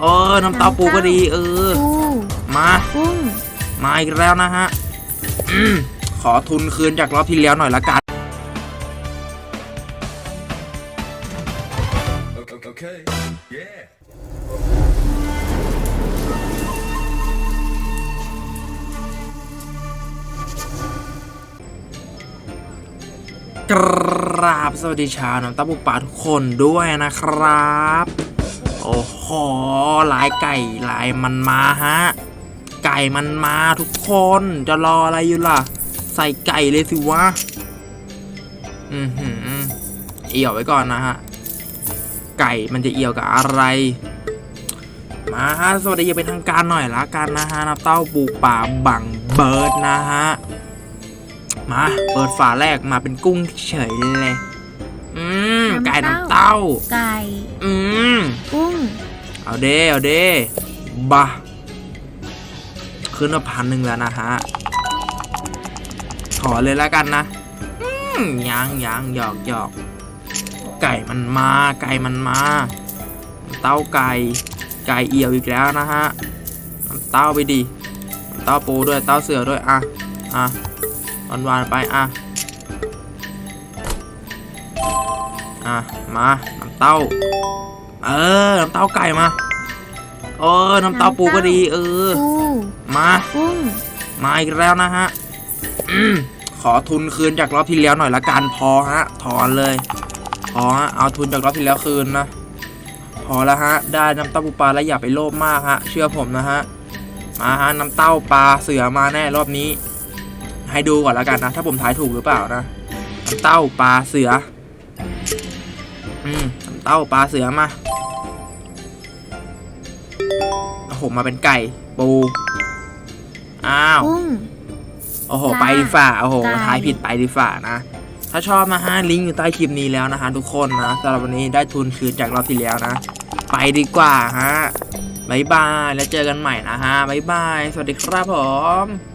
เออน้ำเต้าปูก็ดี เออ ปูมากุ้งมาอีกแล้วนะฮะอืมขอทุนคืนจากรอบที่แล้วหน่อยละกัน Okay. Yeah. กราบสวัสดีชาวน้ำเต้าปูป่าทุกคนด้วยนะครับ โอ้โหลายไก่ลายมันมาฮะ ไก่มันมาทุกคนจะรออะไรอยู่ล่ะ ใส่ไก่เลยสิวะ อือหือ เอี่ยวไว้ก่อนนะฮะ ไก่มันจะเอี่ยวกับอะไร มาฮะ สวัสดีอย่างเป็นทางการหน่อยละกันนะฮะน้ำเต้าปูป่าบังเบิร์ดนะฮะ มา เปิดฝาแรกมาเป็นกุ้งเฉยเลย อืม ไก่น้ำเต้า ไก่ อืม กุ้ง เอาเด้เอาเด้บะขึ้นมาพันหนึ่งแล้วนะฮะ ขอเลยแล้วกันนะยังยังหยอกหยอกไก่มันมา ไก่มันมา เต้าไก่ ไก่เอี่ยวอีกแล้วนะฮะเต้าไปดิน้ำเต้าปูด้วย เต้าเสือด้วย อะ อะวันวานไป อะ อะ มาน้ำเต้า เออน้ำเต้าไก่มา ออน้ำเต้าปูก็ดี เออ ปูมากุ้งมาอีกแล้วนะฮะอืมขอทุนคืนจากรอบที่แล้วหน่อยละกันพอฮะถอนเลยพอฮะเอาทุนจากรอบที่แล้วคืนนะพอแล้วฮะ ได้น้ำเต้าปูปลาแล้วอย่าไปโลภมากฮะ เชื่อผมนะฮะมาฮะน้ำเต้าปลาเสือมาแน่รอบนี้ ให้ดูก่อนละกันนะ ถ้าผมทายถูกหรือเปล่านะน้ำเต้าปลาเสือ อืมน้ำเต้าปลาเสือมา โอ้โหมาเป็นไก่ปู อ้าว กุ้ง โอ้โหจ้าไปดีฝ่า โอ้โหไก่ทายผิดไปดีฝ่านะ ถ้าชอบนะฮะ ลิงก์อยู่ใต้คลิปนี้แล้วนะฮะทุกคนนะสำหรับวันนี้ได้ทุนคืนจากรอบที่แล้วนะ ไปดีกว่าฮะบายบาย แล้วเจอกันใหม่นะฮะบายบาย สวัสดีครับผม